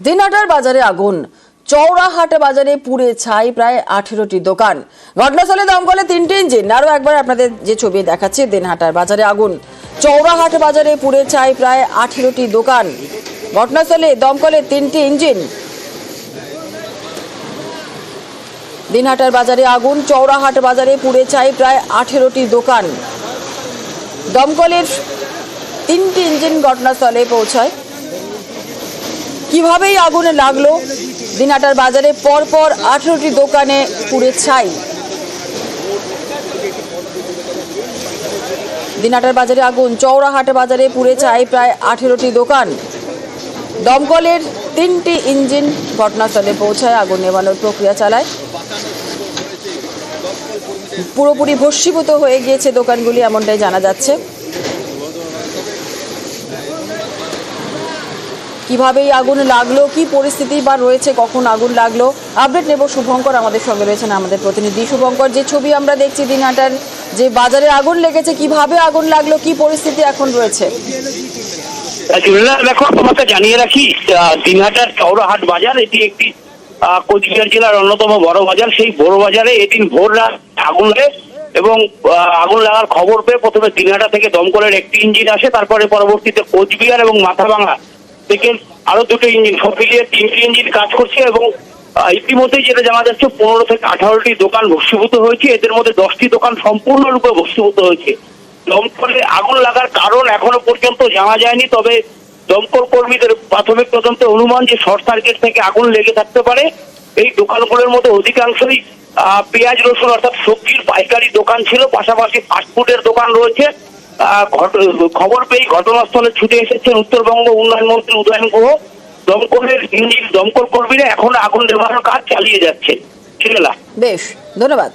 দিনহাটার বাজারে আগুন। চৌরাহাট বাজারে পুড়ে ছাই প্রায় আঠেরোটি দোকান। ঘটনাস্থলে দমকলে তিনটি ইঞ্জিন। আরও একবার আপনাদের যে ছবি দেখাচ্ছে, দিনহাটার বাজারে আগুন। চৌরাহাট বাজারে পুড়ে ছাই প্রায় আঠেরোটি দোকান। ঘটনাস্থলে দমকলে তিনটি ইঞ্জিন। দিনহাটার বাজারে আগুন চৌরাহাট বাজারে পুড়ে ছাই প্রায় আঠেরোটি দোকান। দমকলের তিনটি ইঞ্জিন ঘটনাস্থলে পৌঁছায়। কীভাবে এই আগুনে লাগল? দিনহাটার বাজারে পরপর আঠেরোটি দোকানে পুড়ে ছাই। দিনহাটার বাজারে আগুন চৌরাহাট বাজারে পুড়ে ছাই প্রায় আঠেরোটি দোকান। দমকলের তিনটি ইঞ্জিন ঘটনাস্থলে পৌঁছায়, আগুন নেভানোর প্রক্রিয়া চালায়। পুরোপুরি ভস্মীভূত হয়ে গিয়েছে দোকানগুলি, এমনটাই জানা যাচ্ছে। কীভাবে এই আগুন লাগল, কি পরিস্থিতি বা রয়েছে, কখন আগুন লাগল আপডেট নেব শুভঙ্কর আমাদের সঙ্গে রয়েছেন আমাদের প্রতিনিধি। শুভঙ্কর, যে ছবি আমরা দেখছি দিনহাটার, যে বাজারে আগুন লেগেছে, কীভাবে আগুন লাগল, কি পরিস্থিতি এখন রয়েছে? দেখো তোমাকে জানিয়ে রাখি দিনহাটার চৌরাহাট বাজার, এটি একটি কোচবিহার জেলার অন্যতম বড় বাজার। সেই বড় বাজারে এদিন ভোর রাত আগুন লাগে এবং আগুন লাগার খবর পেয়ে প্রথমে দিনহাটা থেকে দমকলের একটি ইঞ্জিন আসে, তারপরে পরবর্তীতে কোচবিহার এবং মাথাভাঙা থেকে আরও দুটো ইঞ্জিন, সব মিলিয়ে তিনটি ইঞ্জিন কাজ করছে এবং ইতিমধ্যেই যেটা জানা যাচ্ছে পনেরো থেকে আঠারোটি দোকান ভস্মীভূত হয়েছে। এদের মধ্যে দশটি দোকান সম্পূর্ণরূপে ভস্মীভূত হয়েছে। দমকলে আগুন লাগার কারণ এখনও পর্যন্ত জানা যায়নি, তবে দমকল কর্মীদের প্রাথমিক তদন্তে অনুমান যে শর্ট সার্কিট থেকে আগুন লেগে থাকতে পারে। এই দোকানগুলোর মধ্যে অধিকাংশই পেঁয়াজ, রসুন অর্থাৎ সবজির পাইকারি দোকান ছিল, পাশাপাশি ফাস্টফুডের দোকান রয়েছে। খবর পেয়ে ঘটনাস্থলে ছুটে এসেছেন উত্তরবঙ্গ উন্নয়ন মন্ত্রী উদয়ন গুহ। দমকলের ইউনিট দমকল কর্মীরা এখন আগুন নেভানোর কাজ চালিয়ে যাচ্ছে বেশ, ধন্যবাদ।